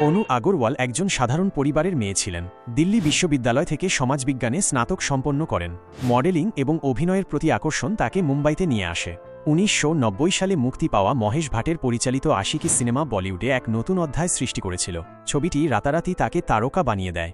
অনু আগরওয়াল একজন সাধারণ পরিবারের মেয়ে ছিলেন। দিল্লি বিশ্ববিদ্যালয় থেকে সমাজবিজ্ঞানে স্নাতক সম্পন্ন করেন। মডেলিং এবং অভিনয়ের প্রতি আকর্ষণ তাকে মুম্বাইতে নিয়ে আসে। উনিশশো নব্বই সালে মুক্তি পাওয়া মহেশ ভাটের পরিচালিত আশিকি সিনেমা বলিউডে এক নতুন অধ্যায় সৃষ্টি করেছিল। ছবিটি রাতারাতি তাকে তারকা বানিয়ে দেয়।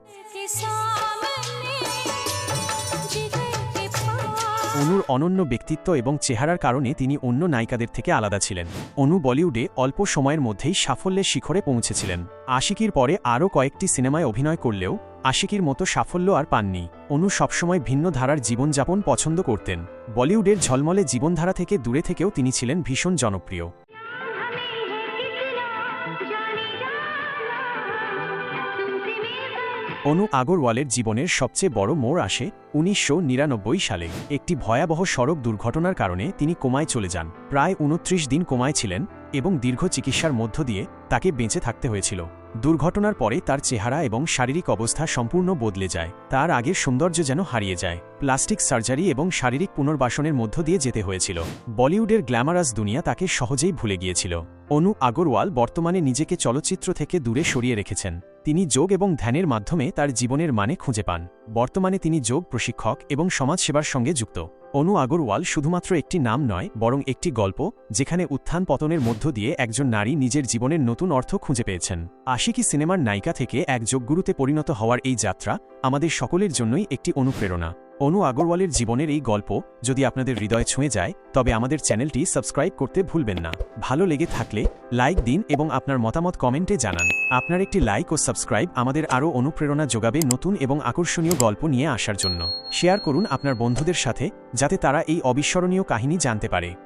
অনুর অনন্য ব্যক্তিত্ব এবং চেহারার কারণে তিনি অন্য নায়িকাদের থেকে আলাদা ছিলেন। অনু বলিউডে অল্প সময়ের মধ্যেই সাফল্যের শিখরে পৌঁছেছিলেন। আশিকির পরে আরও কয়েকটি সিনেমায় অভিনয় করলেও আশিকির মতো সাফল্য আর পাননি। অনু সবসময় ভিন্ন ধারার জীবনযাপন পছন্দ করতেন। বলিউডের ঝলমলে জীবনধারা থেকে দূরে থেকেও তিনি ছিলেন ভীষণ জনপ্রিয়। অনু আগরওয়ালের জীবনের সবচেয়ে বড় মোড় আসে উনিশশো নিরানব্বই সালে। একটি ভয়াবহ সড়ক দুর্ঘটনার কারণে তিনি কোমায় চলে যান। প্রায় উনত্রিশ দিন কোমায় ছিলেন এবং দীর্ঘ চিকিৎসার মধ্য দিয়ে তাকে বেঁচে থাকতে হয়েছিল। দুর্ঘটনার পরে তার চেহারা এবং শারীরিক অবস্থা সম্পূর্ণ বদলে যায়। তার আগের সৌন্দর্য যেন হারিয়ে যায়। প্লাস্টিক সার্জারি এবং শারীরিক পুনর্বাসনের মধ্য দিয়ে যেতে হয়েছিল। বলিউডের গ্ল্যামারাস দুনিয়া তাকে সহজেই ভুলে গিয়েছিল। অনু আগরওয়াল বর্তমানে নিজেকে চলচ্চিত্র থেকে দূরে সরিয়ে রেখেছেন। তিনি যোগ এবং ধ্যানের মাধ্যমে তার জীবনের মানে খুঁজে পান। বর্তমানে তিনি যোগ, প্রশিক্ষক এবং সমাজসেবার সঙ্গে যুক্ত। অনু আগরওয়াল শুধুমাত্র একটি নাম নয়, বরং একটি গল্প, যেখানে উত্থান পতনের মধ্য দিয়ে একজন নারী নিজের জীবনের নতুন অর্থ খুঁজে পেয়েছেন। আশিকি সিনেমার নায়িকা থেকে এক যোগগুরুতে পরিণত হওয়ার এই যাত্রা আমাদের সকলের জন্যই একটি অনুপ্রেরণা। অনু আগরওয়ালের জীবনের এই গল্প যদি আপনাদের হৃদয় ছুঁয়ে যায়, তবে আমাদের চ্যানেলটি সাবস্ক্রাইব করতে ভুলবেন না। ভালো লেগে থাকলে লাইক দিন এবং আপনার মতামত কমেন্টে জানান। আপনার একটি লাইক ও সাবস্ক্রাইব আমাদের আরও অনুপ্রেরণা যোগাবে নতুন এবং আকর্ষণীয় গল্প নিয়ে আসার জন্য। শেয়ার করুন আপনার বন্ধুদের সাথে, যাতে তারা এই অবিস্মরণীয় কাহিনী জানতে পারে।